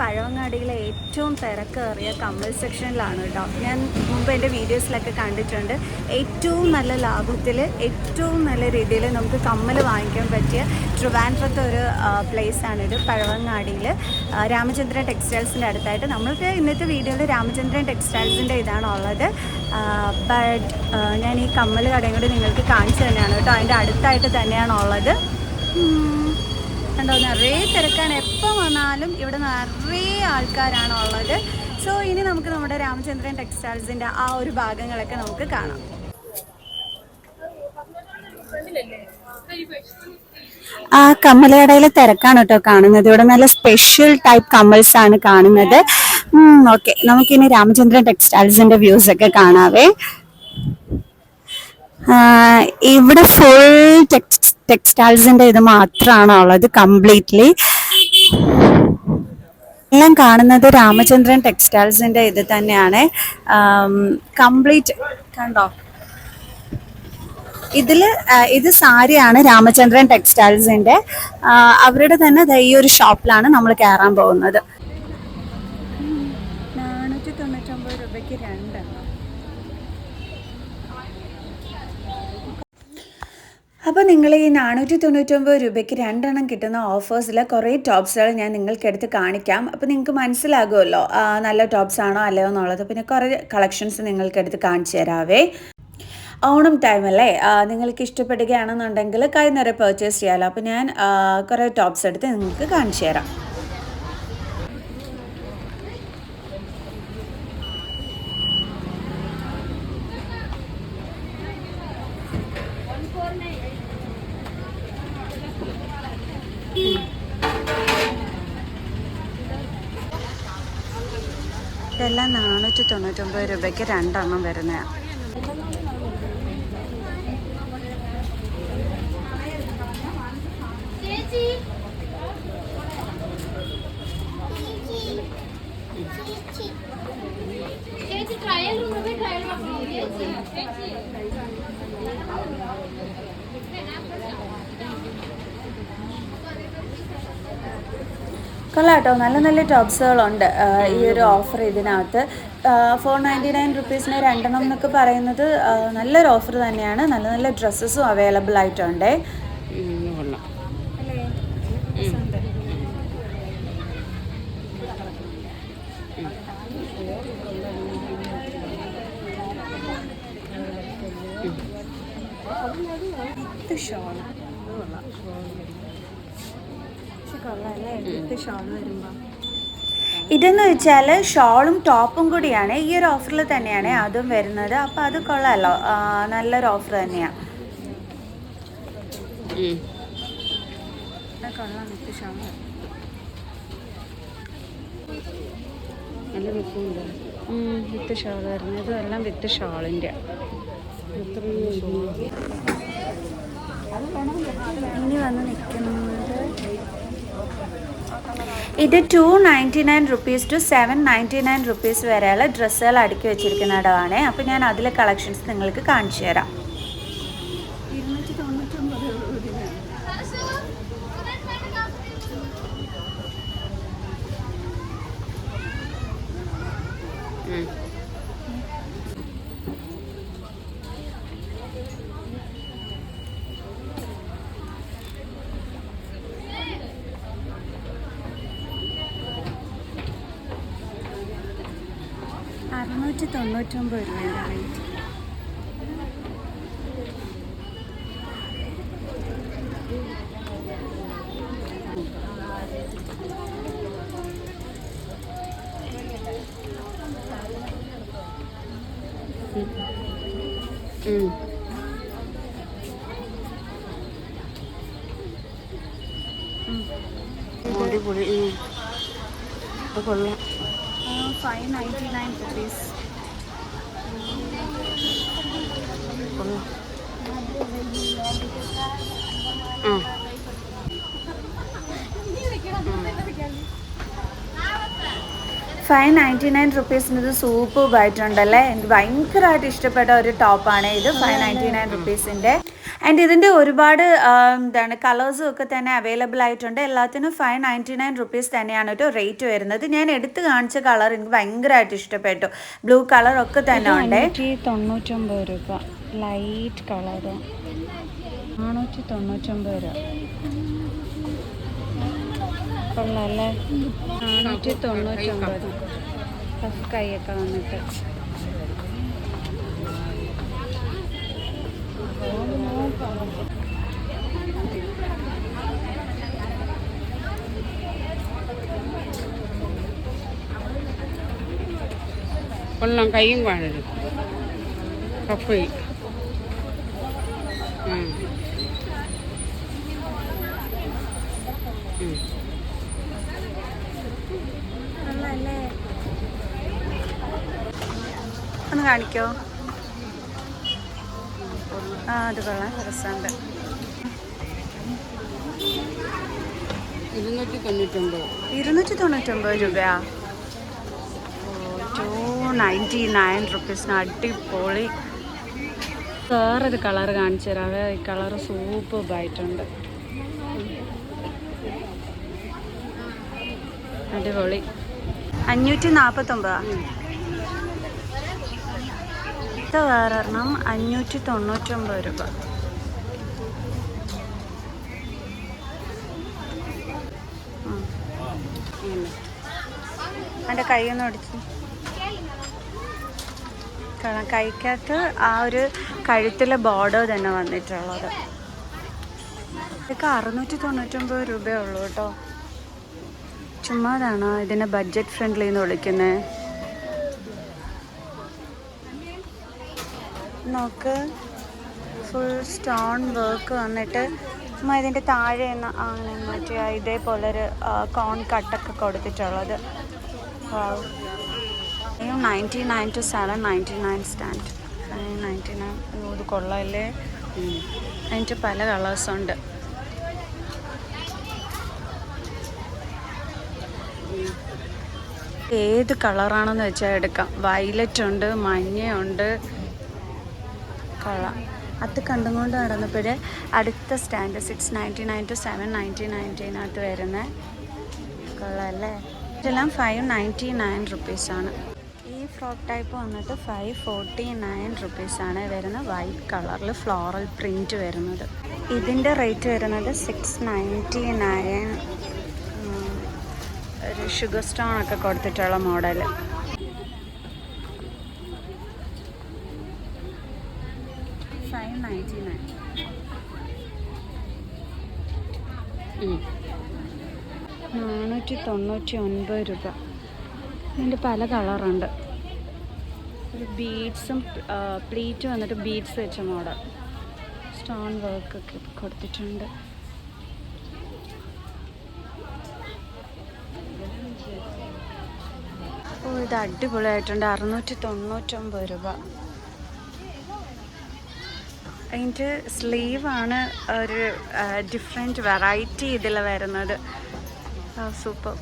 പഴവങ്ങാടിയിലെ ഏറ്റവും തിരക്കേറിയ കമ്മൽ സെക്ഷനിലാണ് കേട്ടോ. ഞാൻ മുമ്പ് എന്റെ വീഡിയോസിലൊക്കെ കണ്ടിട്ടുണ്ട്. ഏറ്റവും നല്ല ലാഭത്തിൽ ഏറ്റവും നല്ല രീതിയിൽ നമുക്ക് കമ്മൽ വാങ്ങിക്കാൻ പറ്റിയ ട്രിവാൻഡ്രത്തെ ഒരു പ്ലേസ് ആണിത് പഴവങ്ങാടിയിൽ രാമചന്ദ്രൻ ടെക്സ്റ്റൈൽസിന്റെ അടുത്തായിട്ട്. നമ്മൾക്ക് ഇന്നത്തെ വീഡിയോയിൽ രാമചന്ദ്രൻ ടെക്സ്റ്റൈൽസിന്റെ ഇതാണ് ഉള്ളത്. ബട്ട് ഞാൻ ഈ കമ്മൽ കടയും കൂടി നിങ്ങൾക്ക് കാണിച്ചു തന്നെയാണ് കേട്ടോ. അതിന്റെ അടുത്തായിട്ട് തന്നെയാണ് ഉള്ളത്. കണ്ടോ നിറയെ തിരക്കാണ്. എപ്പോൾ വന്നാലും ഇവിടെ നിറയെ ആൾക്കാരാണ് ഉള്ളത്. സോ ഇനി നമുക്ക് നമ്മുടെ രാമചന്ദ്രൻ ടെക്സ്റ്റൈൽസിന്റെ ആ ഒരു ഭാഗങ്ങളൊക്കെ നമുക്ക് കാണാം. ആ കമ്മലടയിലെ തിരക്കാണ് കേട്ടോ കാണുന്നത്. ഇവിടെ നല്ല സ്പെഷ്യൽ ടൈപ്പ് കമ്മൽസ് ആണ് കാണുന്നത്. ഓക്കെ നമുക്കിനി രാമചന്ദ്രൻ ടെക്സ്റ്റൈൽസിന്റെ വ്യൂസ് ഒക്കെ കാണാവേ. ഇവിടെ ഫുൾ ടെക്സ്റ്റൈൽസിന്റെ ഇത് മാത്രമാണ് ഉള്ളത്. കംപ്ലീറ്റ്ലി എല്ലാം കാണുന്നത് രാമചന്ദ്രൻ ടെക്സ്റ്റൈൽസിന്റെ ഇത് തന്നെയാണ്. കംപ്ലീറ്റ് കണ്ടോ? ഇതിൽ ഇത് സാരിയാണ് രാമചന്ദ്രൻ ടെക്സ്റ്റൈൽസിന്റെ. അവരുടെ തന്നെ ഈ ഒരു ഷോപ്പിലാണ് നമ്മൾ കയറാൻ പോകുന്നത്. അപ്പോൾ നിങ്ങൾ ഈ നാനൂറ്റി തൊണ്ണൂറ്റൊമ്പത് രൂപയ്ക്ക് രണ്ടെണ്ണം കിട്ടുന്ന ഓഫേഴ്സിലെ കുറേ ടോപ്സുകൾ ഞാൻ നിങ്ങൾക്കെടുത്ത് കാണിക്കാം. അപ്പോൾ നിങ്ങൾക്ക് മനസ്സിലാകുമല്ലോ നല്ല ടോപ്സ് ആണോ അല്ലയോ എന്നുള്ളത്. പിന്നെ കുറേ കളക്ഷൻസ് നിങ്ങൾക്കെടുത്ത് കാണിച്ചു തരാവേ. ഓണം ടൈമല്ലേ നിങ്ങൾക്ക് ഇഷ്ടപ്പെടുകയാണെന്നുണ്ടെങ്കിൽ കൈ നിറയെ പർച്ചേസ് ചെയ്യാമല്ലോ അപ്പോൾ ഞാൻ കുറേ ടോപ്സ് എടുത്ത് നിങ്ങൾക്ക് കാണിച്ചു തരാം. ഇതെല്ലാം നാനൂറ്റി തൊണ്ണൂറ്റൊമ്പത് രൂപയ്ക്ക് രണ്ടെണ്ണം വരുന്നതാണ് കേട്ടോ നല്ല നല്ല ടോപ്സുകളുണ്ട് ഈ ഒരു ഓഫർ ഇതിനകത്ത്. ഫോർ നയന്റി നയൻ റുപ്പീസിന് രണ്ടെണ്ണം എന്നൊക്കെ പറയുന്നത് നല്ലൊരു ഓഫർ തന്നെയാണ്. നല്ല നല്ല ഡ്രസ്സസും അവൈലബിൾ ആയിട്ടുണ്ട് കൊള്ളാം ഇത് ഷോൾ ഇതെന്ന് വെച്ചാൽ ഷോളും ടോപ്പും കൂടിയാണ്. ഈ ഒരു ഓഫറിൽ തന്നെയാണ് അതും വരുന്നത്. അപ്പോൾ അത് കൊള്ളാമല്ലോ നല്ലൊരു ഓഫർ തന്നെയാണ്. കൊള്ളാം വിത്ത് ഷോൾ നല്ല രസമുണ്ട് വിത്ത് ഷോൾ വരുന്നത് ഇതെല്ലാം വിത്ത് ഷോളിന്റെ ഇനി വന്ന് നിൽക്കുന്നത് ഇത് two ninety nine rupees two seven ninety nine rupees വരെയുള്ള ഡ്രസ്സുകൾ അടുക്കി വെച്ചിരിക്കുന്ന ഇടമാണ്. അപ്പോൾ ഞാൻ അതിലെ കളക്ഷൻസ് നിങ്ങൾക്ക് കാണിച്ചു തരാം. ഉം. അറുന്നൂറ്റി തൊണ്ണൂറ്റൊമ്പത് രൂപയുടെ റേറ്റ്. അടിപൊളി കൊള്ളാം. ഫൈവ് നയന്റി നയൻ റുപ്പീസ് കൊള്ളാം ആ ഫൈവ് നയന്റി നയൻ റുപ്പീസിന് ഇത് സൂപ്പർബായിട്ടുണ്ടല്ലേ എനിക്ക് ഭയങ്കരമായിട്ട് ഇഷ്ടപ്പെട്ട ഒരു ടോപ്പാണ് ഇത് ഫൈവ് നയന്റി നയൻ റുപ്പീസിന്റെ ആൻഡ് ഇതിന്റെ ഒരുപാട് എന്താണ് കളേഴ്സും ഒക്കെ തന്നെ അവൈലബിൾ ആയിട്ടുണ്ട്. എല്ലാത്തിനും ഫൈവ് നയന്റി നയൻ റുപ്പീസ് തന്നെയാണ് ഒരു റേറ്റ് വരുന്നത്. ഞാൻ എടുത്ത് കാണിച്ച കളർ എനിക്ക് ഭയങ്കരമായിട്ട് ഇഷ്ടപ്പെട്ടു. ബ്ലൂ കളർ ഒക്കെ തന്നെ ഉണ്ട്. തൊണ്ണൂറ്റൊമ്പത് രൂപ. ലൈറ്റ് കളർ നാനൂറ്റി തൊണ്ണൂറ്റൊമ്പത് രൂപ. കൊള്ളാല്ലേ? നാനൂറ്റി തൊണ്ണൂറ്റൊമ്പത് ഫസ്റ്റ് കൈയൊക്കെ വന്നിട്ട്. കൊള്ളാം കൈയും കാണരുത് കപ്പ് ഉം. ഉം. കൊള്ളാല്ലേ ഒന്ന് കാണിക്കോ ആ അത് കൊള്ളാം. രസമുണ്ട്. ഇരുന്നൂറ്റി തൊണ്ണൂറ്റൊമ്പത്. ഇരുന്നൂറ്റി തൊണ്ണൂറ്റൊമ്പത് രൂപയാ. ടു നയന്റി നയൻ റുപ്പീസിന് അടിപൊളി വേറൊരു കളർ കാണിച്ചു തരാവേ ഈ കളർ സൂപ്പർബായിട്ടുണ്ട് അടിപൊളി. അഞ്ഞൂറ്റി നാൽപ്പത്തൊമ്പതാ ഇത് വേറൊരെണ്ണം അഞ്ഞൂറ്റി തൊണ്ണൂറ്റൊമ്പത് രൂപ. അതിന്റെ കൈ എന്റെ കൈയൊന്ന് ഒടിച്ച്. കാണാം. കൈക്കകത്ത് ആ ഒരു കഴുത്തിലെ ബോർഡർ തന്നെ വന്നിട്ടുള്ളത്. ഇതൊക്കെ അറുന്നൂറ്റി തൊണ്ണൂറ്റൊമ്പത് രൂപയേ ഉള്ളൂ കേട്ടോ. ചുമ്മാതാണ് ഇതിനെ ബഡ്ജറ്റ് ഫ്രണ്ട്ലി എന്ന് വിളിക്കുന്നത് നോക്ക്. ഫുൾ സ്റ്റോൺ വർക്ക് വന്നിട്ട് ചുമ്മാ ഇതിന്റെ താഴെ നിന്ന് അങ്ങനെ മറ്റേ ഇതേപോലൊരു കോൺ കട്ടൊക്കെ കൊടുത്തിട്ടുള്ളത്. Ninety nine two seven ninety nine stand ninety nine ഇത് കൊള്ളാമല്ലേ. അതിന്റെ പല കളേഴ്സുണ്ട് ഏത് കളറാണെന്ന് വെച്ചാൽ എടുക്കാം. വയലറ്റ് ഉണ്ട് മഞ്ഞയുണ്ട്. കൊള്ളാം. അത് കണ്ടുകൊണ്ട് നടന്നപ്പോൾ അടുത്ത stand six ninety nine two seven ninety നയന്റീനകത്ത് വരുന്ന. കൊള്ളാം അല്ലേ? ഇതെല്ലാം ഫൈവ് നയന്റി നയൻ റുപ്പീസാണ് ഫ്രോക്ക് ടൈപ്പ് വന്നിട്ട് ഫൈവ് ഫോർട്ടി നയൻ റുപ്പീസാണ് വരുന്നത്. വൈറ്റ് കളറിൽ ഫ്ലോറൽ പ്രിന്റ് വരുന്നത്. ഇതിന്റെ റേറ്റ് വരുന്നത് സിക്സ് നയന്റി നയൻ ഒരു ഷുഗർ സ്റ്റോൺ ഒക്കെ കൊടുത്തിട്ടുള്ള മോഡൽ നാനൂറ്റി തൊണ്ണൂറ്റി ഒൻപത് രൂപ. ഇതിന്റെ പല കളറുണ്ട് ഒരു ബീഡ്സും പ്ലീറ്റ് വന്നിട്ട് ബീഡ്സ് വെച്ച മോഡൽ സ്റ്റോൺ വർക്കൊക്കെ കൊടുത്തിട്ടുണ്ട്. ഓ ഇത് അടിപൊളിയായിട്ടുണ്ട്. അറുന്നൂറ്റി തൊണ്ണൂറ്റൊമ്പത് രൂപ. അതിന്റെ സ്ലീവാണ് ഒരു ഡിഫറെന്റ് വെറൈറ്റി ഇതിൽ വരുന്നത്. സൂപ്പർ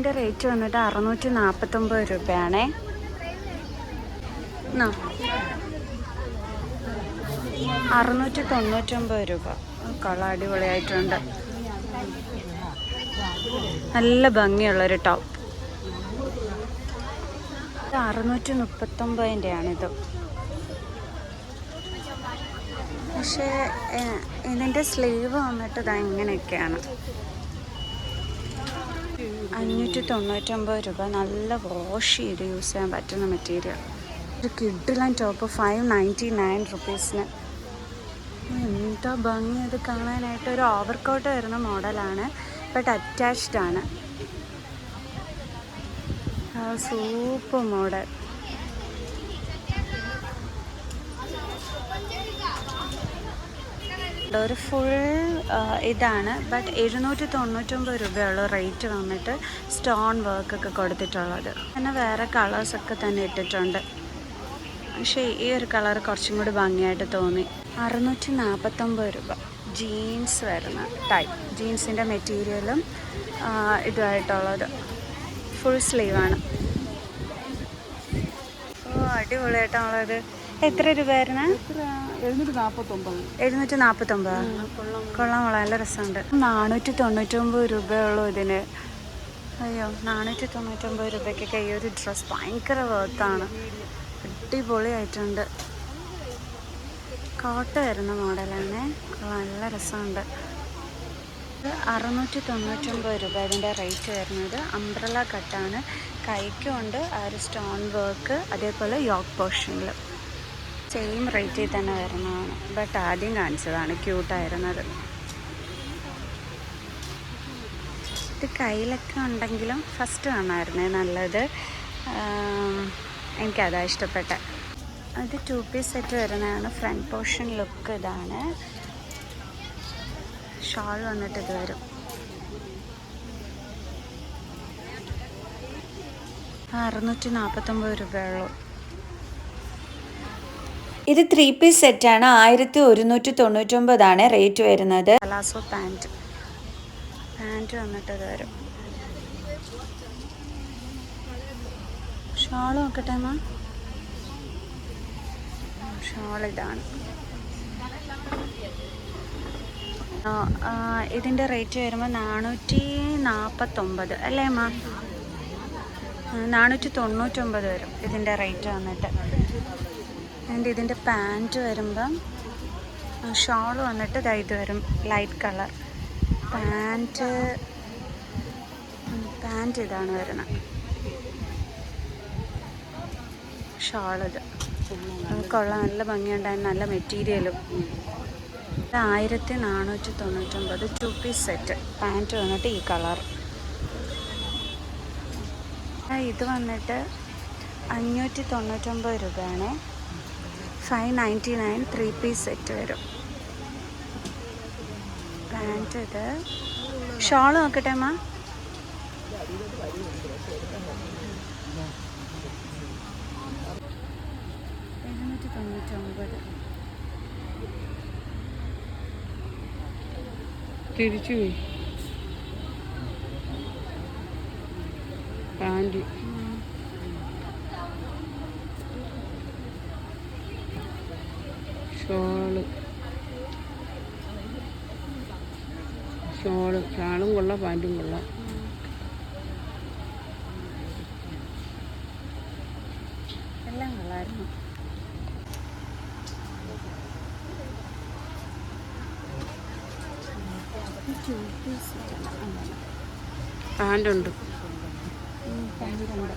ഇതിന്റെ റേറ്റ് വന്നിട്ട് അറുന്നൂറ്റി നാൽപ്പത്തൊമ്പത് രൂപയാണേ. അറുന്നൂറ്റി തൊണ്ണൂറ്റൊമ്പത് രൂപ. കള അടിപൊളിയായിട്ടുണ്ട്. നല്ല ഭംഗിയുള്ള ഒരു ടോപ്പ്. അറുന്നൂറ്റി മുപ്പത്തൊമ്പതിന്റെയാണിത് പക്ഷേ ഇതിന്റെ സ്ലീവ് വന്നിട്ട് ഇതാ ഇങ്ങനെയൊക്കെയാണ്. അഞ്ഞൂറ്റി തൊണ്ണൂറ്റൊമ്പത് രൂപ. നല്ല വാഷ് ചെയ്ത് യൂസ് ചെയ്യാൻ പറ്റുന്ന മെറ്റീരിയൽ ഒരു കിഡിലൻ ടോപ്പ് ഫൈവ് നയന്റി നയൻ റുപ്പീസിന് എന്താ ഭംഗി അത് കാണാനായിട്ട്? ഒരു ഓവർ കോട്ട് വരുന്ന മോഡലാണ് ബട്ട് അറ്റാച്ച്ഡ് ആണ്. സൂപ്പർ മോഡൽ ഒരു ഫുൾ ഇതാണ്. ബട്ട് എഴുന്നൂറ്റി തൊണ്ണൂറ്റൊമ്പത് രൂപയുള്ള റേറ്റ് വന്നിട്ട് സ്റ്റോൺ വർക്ക് ഒക്കെ കൊടുത്തിട്ടുള്ളത്. പിന്നെ വേറെ കളേഴ്സൊക്കെ തന്നെ ഇട്ടിട്ടുണ്ട്. പക്ഷേ ഈ ഒരു കളർ കുറച്ചും കൂടി ഭംഗിയായിട്ട് തോന്നി. അറുന്നൂറ്റി നാൽപ്പത്തൊമ്പത് രൂപ. ജീൻസ് വരുന്ന ടൈപ്പ് ജീൻസിന്റെ മെറ്റീരിയലും ഇതുമായിട്ടുള്ളത്. ഫുൾ സ്ലീവാണ് ഓ അടിപൊളിയായിട്ടുള്ളത് എത്ര രൂപയായിരുന്നു വരുന്നത് എഴുന്നൂറ്റി നാൽപ്പത്തൊമ്പത് കൊള്ളാം. കൊള്ളാം നല്ല രസമുണ്ട്. നാനൂറ്റി തൊണ്ണൂറ്റൊമ്പത് രൂപയുള്ളൂ ഇതിന്. അയ്യോ നാനൂറ്റി തൊണ്ണൂറ്റൊമ്പത് രൂപയ്ക്കൊക്കെ ഈ ഒരു ഡ്രസ്സ് ഭയങ്കര വേർത്താണ് അടിപൊളിയായിട്ടുണ്ട്. കോട്ട വരുന്ന മോഡലാണ് നല്ല രസമുണ്ട്. അറുന്നൂറ്റി തൊണ്ണൂറ്റൊമ്പത് രൂപ ഇതിന്റെ റേറ്റ് വരുന്നത്. അംബ്രല കട്ടാണ് കൈക്കുണ്ട് ആ ഒരു സ്റ്റോൺ വർക്ക് അതേപോലെ യോക്ക് പോർഷനിൽ സെയിം റേറ്റിൽ തന്നെ വരുന്നതാണ്. ബട്ട് ആദ്യം കാണിച്ചതാണ് ക്യൂട്ടായിരുന്നത് ഇത് കയ്യിലൊക്കെ ഉണ്ടെങ്കിലും ഫസ്റ്റ് കാണാമായിരുന്നേ നല്ലത്. എനിക്കതാ ഇഷ്ടപ്പെട്ട. അത് ടു പീസ് സെറ്റ് വരുന്നതാണ്. ഫ്രണ്ട് പോർഷൻ ലുക്ക് ഇതാണ്. ഷാൾ വന്നിട്ട് ഇത് വരും. അറുന്നൂറ്റി നാൽപ്പത്തൊമ്പത് രൂപയുള്ളൂ ഇത് ത്രീ പീസ് സെറ്റാണ് ആയിരത്തി ഒരുന്നൂറ്റി തൊണ്ണൂറ്റൊമ്പതാണ് റേറ്റ് വരുന്നത്. പലാസോ പാന്റ് പാന്റ് വന്നിട്ട് ഇത് വരും. ഷാൾ നോക്കട്ടെ എന്നാ ഷാൾ ഇതിന്റെ റേറ്റ് വരുമ്പോൾ നാനൂറ്റി നാൽപ്പത്തൊമ്പത് അല്ലേ അമ്മ? നാനൂറ്റി തൊണ്ണൂറ്റൊമ്പത് വരും ഇതിന്റെ റേറ്റ് വന്നിട്ട്. ആൻഡ് ഇതിന്റെ പാന്റ് വരുമ്പം ഷോൾ വന്നിട്ട് ഇതായിട്ട് ഇത് വരും ലൈറ്റ് കളർ പാന്റ് പാന്റ് ഇതാണ് വരുന്നത്. ഷാൾ ഇത്. കൊള്ളാം നല്ല ഭംഗിയുണ്ടായിരുന്നു നല്ല മെറ്റീരിയലും ആയിരത്തി നാനൂറ്റി തൊണ്ണൂറ്റൊമ്പത് ടു പീസ് സെറ്റ് പാന്റ് വന്നിട്ട് ഈ കളർ ഇത് വന്നിട്ട് അഞ്ഞൂറ്റി തൊണ്ണൂറ്റൊമ്പത് രൂപയാണ്. Five ninety nine three piece set വരും. പാന്റ് ഇത്. ഷോൾ നോക്കട്ടെ അമ്മ? എഴുന്നൂറ്റി തൊണ്ണൂറ്റൊമ്പത് തിരിച്ചു പോയി പാന്റ് ഷോൾ ഷോൾ ഷാളും കൊള്ളാം പാന്റും കൊള്ളാം. എല്ലാം കൊള്ളായിരുന്നു. പാന്റുണ്ട്. പാന്റുണ്ട്.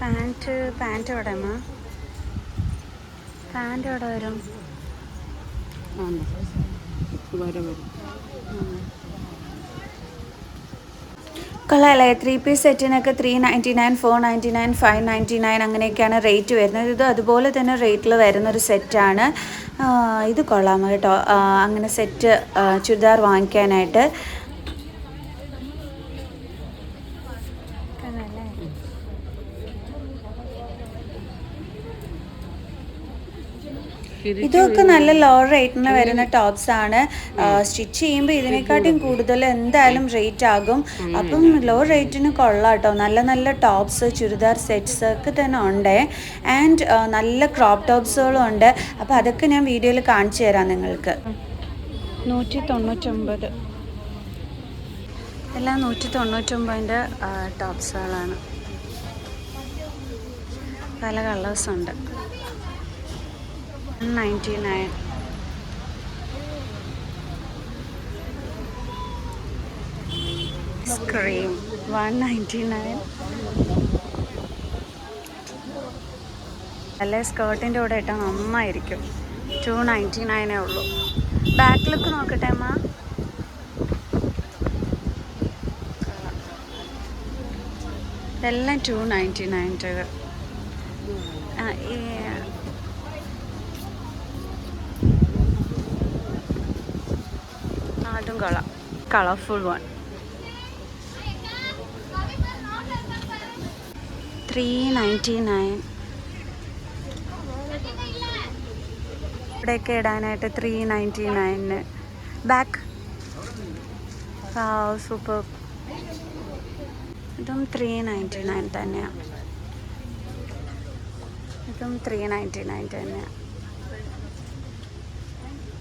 പാന്റ് പാന്റ് എവിടെ അമ്മ? പാന്റ് എവിടെ വരും? വരും കൊള്ളാമല്ലേ three piece സെറ്റിനൊക്കെ three ninety nine four ninety nine five ninety nine അങ്ങനെയൊക്കെയാണ് റേറ്റ് വരുന്നത്. ഇത് അതുപോലെ തന്നെ റേറ്റിൽ വരുന്നൊരു സെറ്റാണ് ഇത് കൊള്ളാം കേട്ടോ. അങ്ങനെ സെറ്റ് ചുരിദാർ വാങ്ങിക്കാനായിട്ട് തിരിച്ചു ഇതൊക്കെ നല്ല ലോ റേറ്റിന് വരുന്ന ടോപ്സ് ആണ്. സ്റ്റിച്ച് ചെയ്യുമ്പോൾ ഇതിനെക്കാട്ടിയും കൂടുതൽ എന്തായാലും റേറ്റ് ആകും. അപ്പം ലോ റേറ്റിന് കൊള്ളാട്ടോ കേട്ടോ നല്ല നല്ല ടോപ്സ് ചുരിദാർ സെറ്റ്സ് ഒക്കെ തന്നെ ഉണ്ട്. ആൻഡ് നല്ല ക്രോപ്പ് ടോപ്സുകളും ഉണ്ട്. അപ്പോൾ അതൊക്കെ ഞാൻ വീഡിയോയിൽ കാണിച്ചു തരാം നിങ്ങൾക്ക്. നൂറ്റി തൊണ്ണൂറ്റൊമ്പത് എല്ലാം നൂറ്റി തൊണ്ണൂറ്റൊമ്പതിന്റെ ടോപ്സുകളാണ് പല കളേഴ്സ് ഉണ്ട്. നയന്റി നയൻ സ്ക്രീം അല്ലെ സ്കേർട്ടിന്റെ കൂടെ ഇട്ടാൽ നന്നായിരിക്കും. ടു നയന്റി നയനേ ഉള്ളൂ. ബാക്ക് ലുക്ക് നോക്കട്ടെ അമ്മ. എല്ലാം ടു നയന്റി നയന്റെ ആ ഈ അതും കൊള്ളാം കളർഫുൾ വൺ ഇവിടെയൊക്കെ ഇടാനായിട്ട് three ninety nine back super ഇതും ത്രീ നയന്റി നയൻ തന്നെയാണ് ഇതും ത്രീ നയന്റി നയൻ തന്നെയാണ്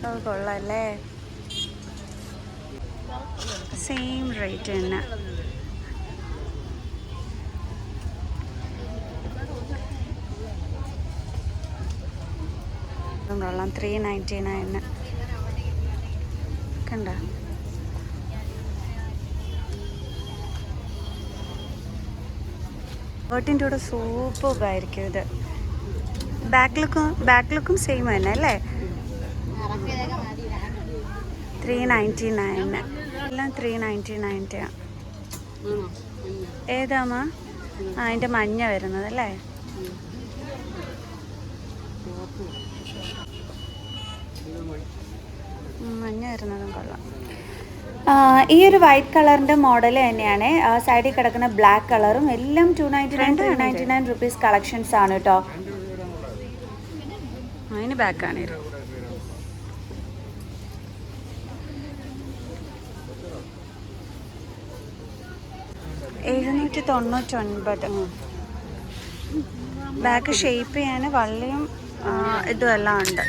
അത് കൊള്ളാല്ലേ സെയിം റേറ്റ് തന്നെ. ഇതും കൊള്ളാം ത്രീ നയന്റി നയന് കണ്ട? ബോട്ടിന്റെ കൂടെ സൂപ്പറായിരിക്കും ഇത്. ബാക്ക് ലുക്കും ബാക്ക് ലുക്കും സെയിം തന്നെ അല്ലേ? ത്രീ നയന്റി നയന് എല്ലാം ത്രീ നയന്റി നയന്റിയാണ് ഏതാമ്മ? ആ അതിന്റെ മഞ്ഞ വരുന്നത് അല്ലേ? മഞ്ഞ വരുന്നതും കൊള്ളാം. ഈ ഒരു വൈറ്റ് കളറിന്റെ മോഡൽ തന്നെയാണ്. സൈഡിൽ കിടക്കുന്ന ബ്ലാക്ക് കളറും എല്ലാം two ninety nine two ninety nine rupees collections ആണ് കേട്ടോ അതിന് ബാക്കാണ് എഴുന്നൂറ്റി തൊണ്ണൂറ്റൊൻപത് ബാക്ക് ഷേപ്പ് ചെയ്യാൻ വള്ളിയും ഇതുമെല്ലാം ഇതും ഉണ്ട്.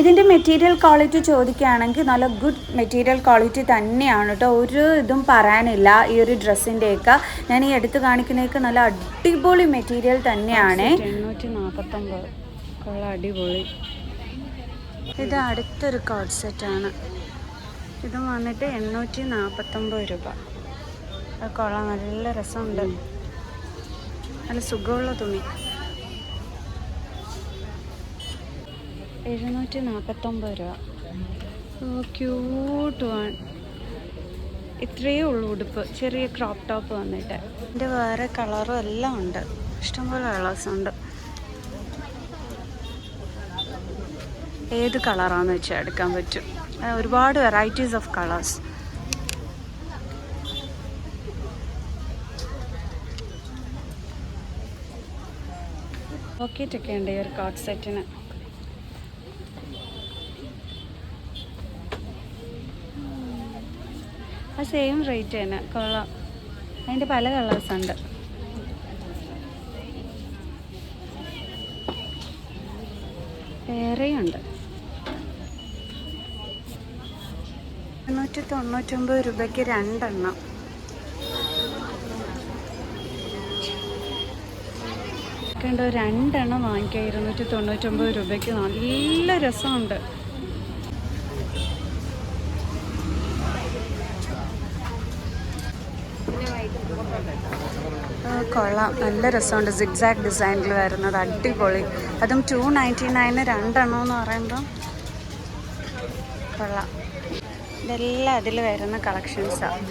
ഇതിന്റെ മെറ്റീരിയൽ ക്വാളിറ്റി ചോദിക്കുകയാണെങ്കിൽ നല്ല ഗുഡ് മെറ്റീരിയൽ ക്വാളിറ്റി തന്നെയാണ് കേട്ടോ. ഒരു ഇതും പറയാനില്ല ഈ ഒരു ഡ്രസ്സിന്റെയൊക്കെ ഞാൻ ഈ എടുത്ത് കാണിക്കുന്നതൊക്കെ നല്ല അടിപൊളി മെറ്റീരിയൽ തന്നെയാണ്. എണ്ണൂറ്റി നാൽപ്പത്തൊമ്പത് അടിപൊളി. ഇത് അടുത്തൊരു കോഡ് സെറ്റാണ്. ഇത് വന്നിട്ട് എണ്ണൂറ്റി നാൽപ്പത്തൊമ്പത് രൂപ. കൊള്ളാം. നല്ല രസമുണ്ട്. നല്ല സുഖമുള്ള തുണി. എഴുന്നൂറ്റി നാൽപ്പത്തൊമ്പത് രൂപ. ഓ ക്യൂട്ട് വൺ ഇത്രയേ ഉള്ളൂ ഉടുപ്പ്. ചെറിയ ക്രോപ്പ് ടോപ്പ് വന്നിട്ട്. ഇതിന്റെ വേറെ കളറും എല്ലാം ഉണ്ട്. ഇഷ്ടംപോലെ കളേഴ്സ് ഉണ്ട്. ഏത് കളറാണെന്ന് വെച്ചാൽ എടുക്കാൻ പറ്റും. ഒരുപാട് വെറൈറ്റീസ് ഓഫ് കളേഴ്സ് പോക്കറ്റൊക്കെ ഉണ്ട് ഈ ഒരു കോട്ട് സെറ്റിന് ആ സെയിം റേറ്റ് തന്നെ. കൊള്ളാം. അതിന്റെ പല കളേഴ്സ് ഉണ്ട്. വേറെയുണ്ട് എണ്ണൂറ്റി തൊണ്ണൂറ്റൊമ്പത് രൂപയ്ക്ക് രണ്ടെണ്ണം. കണ്ടോ രണ്ടെണ്ണം വാങ്ങിക്കുക. ഇരുന്നൂറ്റി തൊണ്ണൂറ്റൊമ്പത് രൂപയ്ക്ക് നല്ല രസമുണ്ട്. കൊള്ളാം. നല്ല രസമുണ്ട്. സിഗ്സാഗ് ഡിസൈനിൽ വരുന്നത്. അടിപൊളി. അതും ടു നയന്റി നയന് രണ്ടെണ്ണം എന്ന് പറയുമ്പം കൊള്ളാം. ഇതെല്ലാം അതിൽ വരുന്ന കളക്ഷൻസാണ്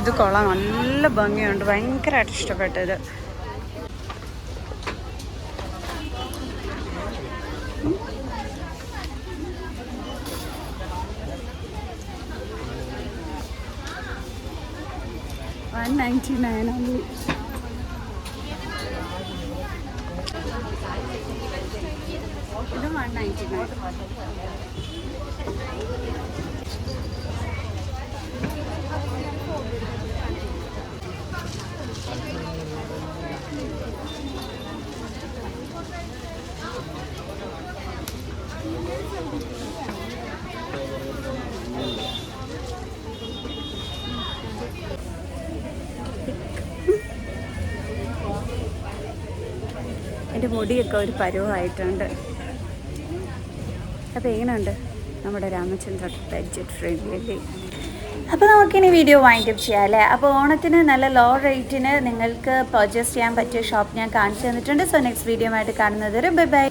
ഇത് കൊള്ളാം. നല്ല ഭംഗിയുണ്ട്. ഭയങ്കരമായിട്ട് ഇഷ്ടപ്പെട്ടത്. വൺ നയന്റി നയൻ ഓൺലി ഇത് വൺ നയന്റി നയൻ എന്റെ മുടിയൊക്കെ ഒരു പരുവമായിട്ടുണ്ട് അപ്പോൾ എങ്ങനെയുണ്ട്? നമ്മുടെ രാമചന്ദ്ര ബഡ്ജറ്റ് ഫ്രണ്ട്ലി അപ്പോൾ നമുക്കിനി വീഡിയോ വൈൻഡ് അപ്പ് ചെയ്യാം അല്ലേ? അപ്പോൾ ഓണത്തിന് നല്ല ലോ റേറ്റിന് നിങ്ങൾക്ക് പർച്ചേസ് ചെയ്യാൻ പറ്റിയ ഷോപ്പ് ഞാൻ കാണിച്ചു തന്നിട്ടുണ്ട്. സോ നെക്സ്റ്റ് വീഡിയോ ആയിട്ട് കാണുന്നത് ബൈ ബൈ